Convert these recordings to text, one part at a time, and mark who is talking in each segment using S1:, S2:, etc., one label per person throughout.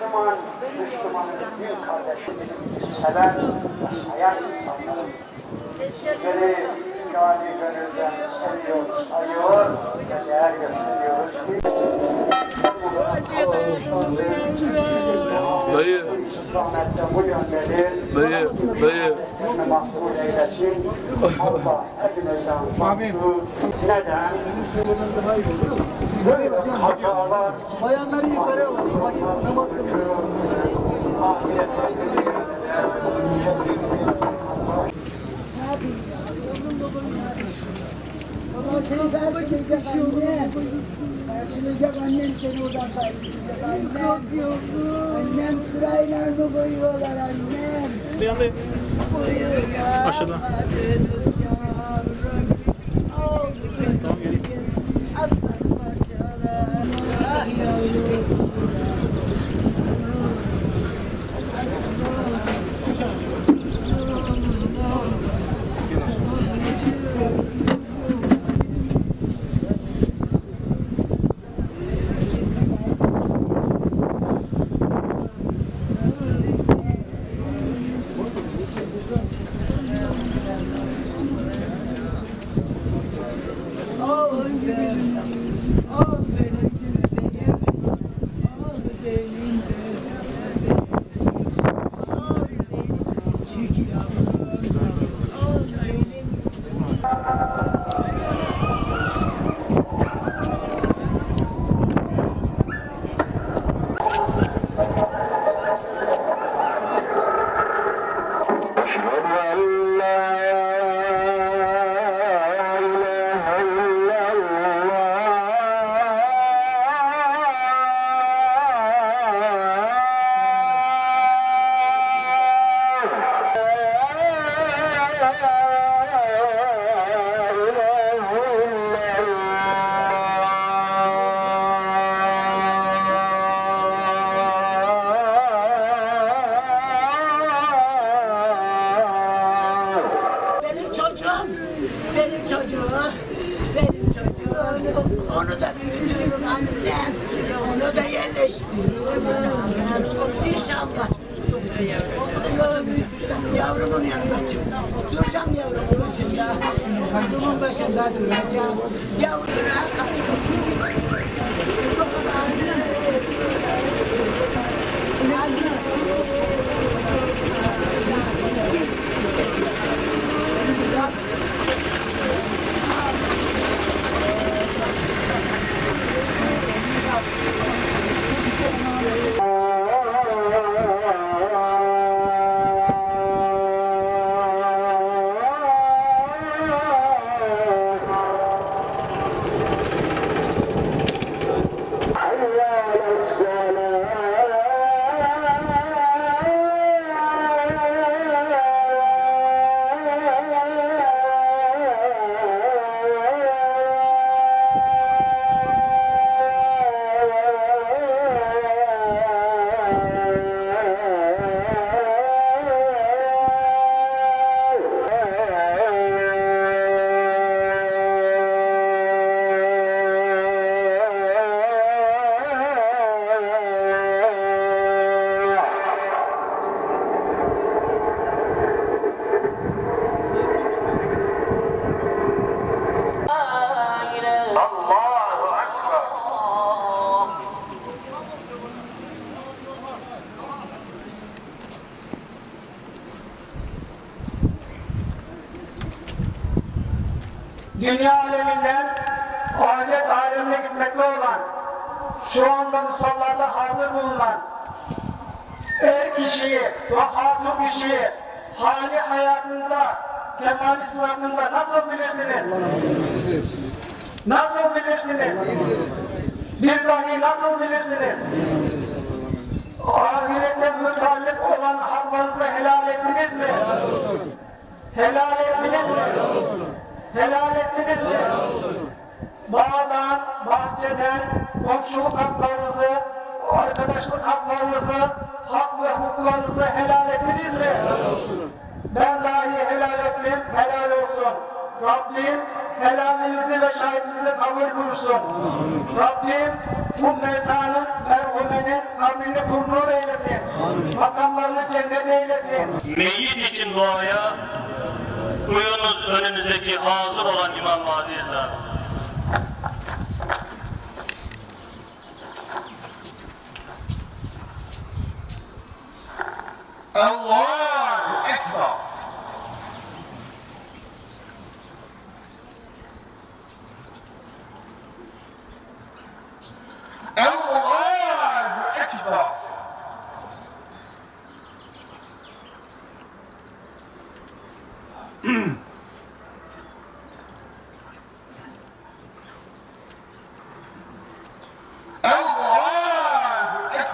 S1: Müslüman, Müslümanın din kardeşimiz, seven ve hayat insanları. Bizleri cani gönülden seviyor, sayıyor ve değer gösteriyoruz ki
S2: Dayı, dayı, dayı.
S1: Bizi mahsul eylesin. Allah hepimizden mahsul. Neden? Böyle hatalar
S3: Bayanları yukarı alın. Vakit namaz kılıyor.
S4: Ama seni karşılayacak annem. Karşılayacak annem seni oradan karşılayacak annem. Annem sırayla mı koyuyorlar annem? Buyur ya.
S5: Aşağıda.
S3: all of. İnşallah. Yavrumun yanına çık. Duracağım yavrumun başında. Kızımın başında duracağım. Yavruna
S6: dünya aleminden ahiret alemine gitmekte olan, şu anda musallarda hazır bulunan er kişiyi ve hatun kişiyi hali hayatında, kemal sıfatında nasıl bilirsiniz? Nasıl bilirsiniz? Bir dahi nasıl bilirsiniz? Ahirete mütallif olan haklarınızı helal ettiniz mi? Helal ettiniz mi? Helal ettiniz mi? Bağdan, bahçeden, komşuluk haklarınızı, arkadaşlık haklarınızı, hak ve hukuklarınızı helal ettiniz mi? Ben dahi helal ettim, helal olsun. Rabbim helalinizi ve şahitinizi kabul buyursun. Rabbim bu mevtanın, merhumenin kabrini nur eylesin. Makamlarını cennet eylesin.
S7: Meyyit için duaya buyurunuz önünüzdeki hazır olan İmam Azizler.
S8: Allahu Ekber.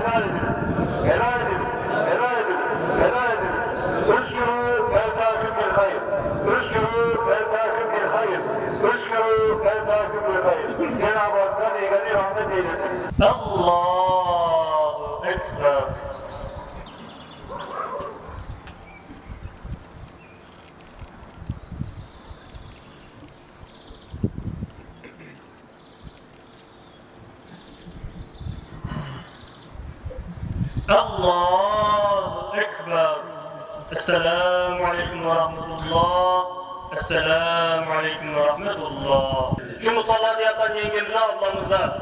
S1: Helal ediniz. Helal ediniz. Helal ediniz. Helal ediniz. Üskürü bel takip bil hayır. Üskürü bel takip bil hayır. Üskürü bel takip bil hayır. Cenab-ı Hakk'tan eygani rahmet eylesin.
S7: Allahu Ekber. Allahu Ekber. Esselamu Aleyküm ve Rahmetullah. Esselamu Aleyküm ve Rahmetullah. Şu musallada yatan yengemize ablamıza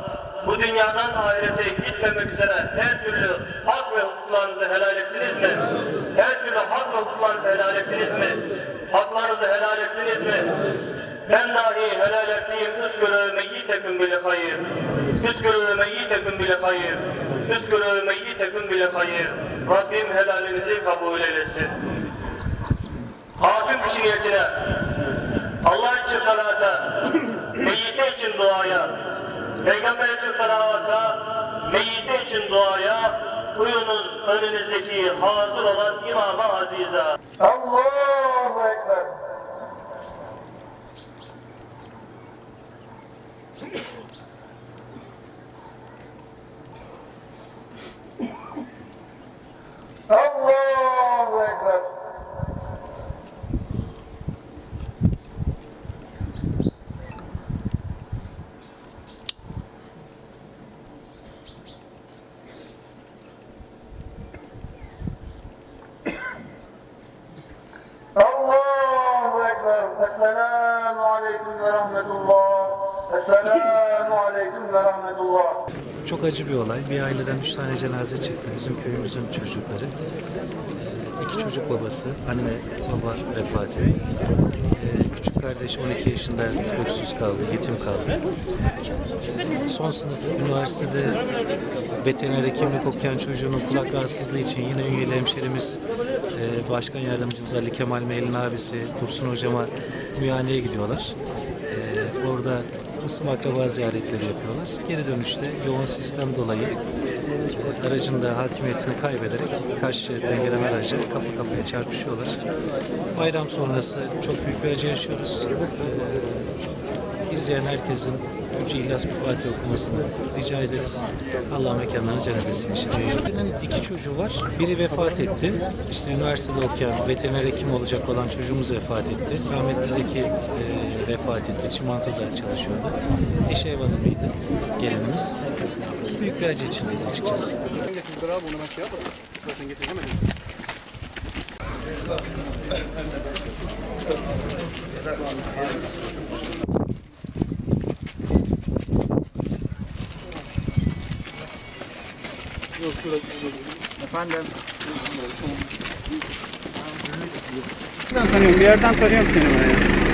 S7: bu dünyadan ahirete gitmemek üzere her türlü hak ve hukuklarınızı helal ettiniz mi? Her türlü hak ve hukuklarınızı helal ettiniz mi? Haklarınızı helal ettiniz mi? Ben dahi helaletliyim üskürü meyyitekün bile hayır. Üskürü meyyitekün bile hayır. Üskürü meyyitekün bile hayır. Rabbim helalinizi kabul eylesin. Hakim kişi niyetine, Allah için salata, meyyite için duaya, Peygamber için salata, meyyite için duaya, uyunuz önünüzdeki hazır olan imama aziza.
S8: Allahu Ekber. Allahu Ekber. Allahu Ekber. Esselamu Aleyküm ve Rahmetullah. Esselamu Aleyküm ve Rahmetullah.
S9: Çok acı bir olay. Bir aileden üç tane cenaze çıktı. Bizim köyümüzün çocukları. Ee, iki çocuk babası, anne baba vefat etti. Ee, küçük kardeş 12 yaşında öksüz kaldı, yetim kaldı. Son sınıf üniversitede veteriner hekimlik okuyan çocuğunun kulak rahatsızlığı için yine üyeli hemşerimiz e, Başkan Yardımcımız Ali Kemal Meylin abisi Dursun Hocama müyaneye gidiyorlar. Ee, orada ısım akraba ziyaretleri yapıyorlar. Geri dönüşte yoğun sistem dolayı aracın da hakimiyetini kaybederek karşı şeritten gelen araca kafa kafaya çarpışıyorlar. Bayram sonrası çok büyük bir acı yaşıyoruz. Ee, izleyen herkesin İhlas bir Fatih okumasını rica ederiz. Allah mekanlarını cennet etsin inşallah. İki çocuğu var. Biri vefat etti. İşte üniversitede okuyan, veteriner hekim olacak olan çocuğumuz vefat etti. Rahmetli Zeki e, vefat etti. Çimento'da çalışıyordu. Eşi ev hanımıydı gelinimiz. Büyük bir acı içindeyiz açıkçası.
S10: Nereden tanıyorum? Bir yerden tanıyorum seni ben ya.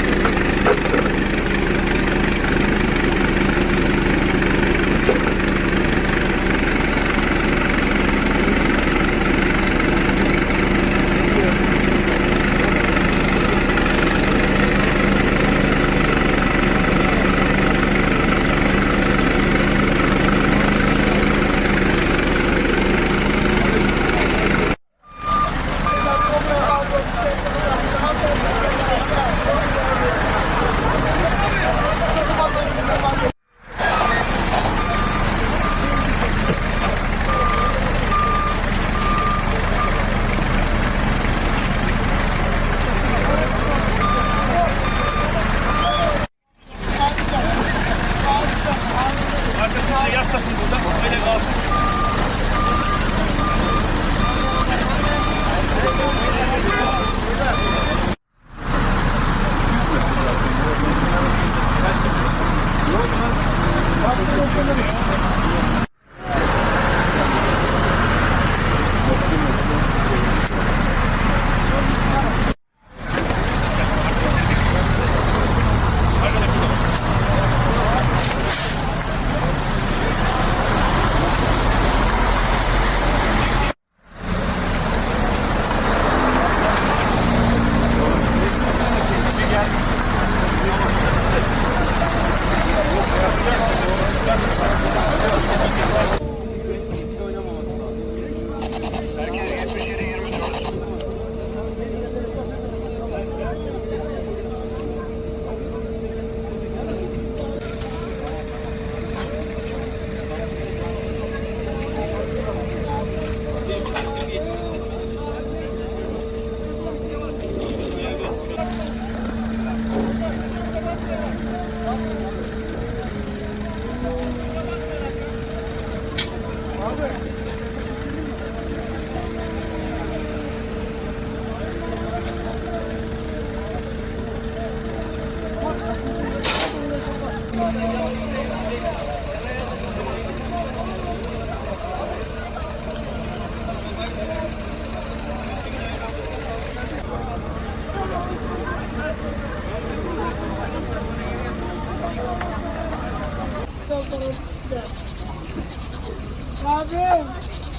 S4: Abi.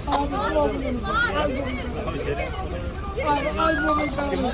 S4: Abi şu an. Abi albümü ben. Abi albümü ben.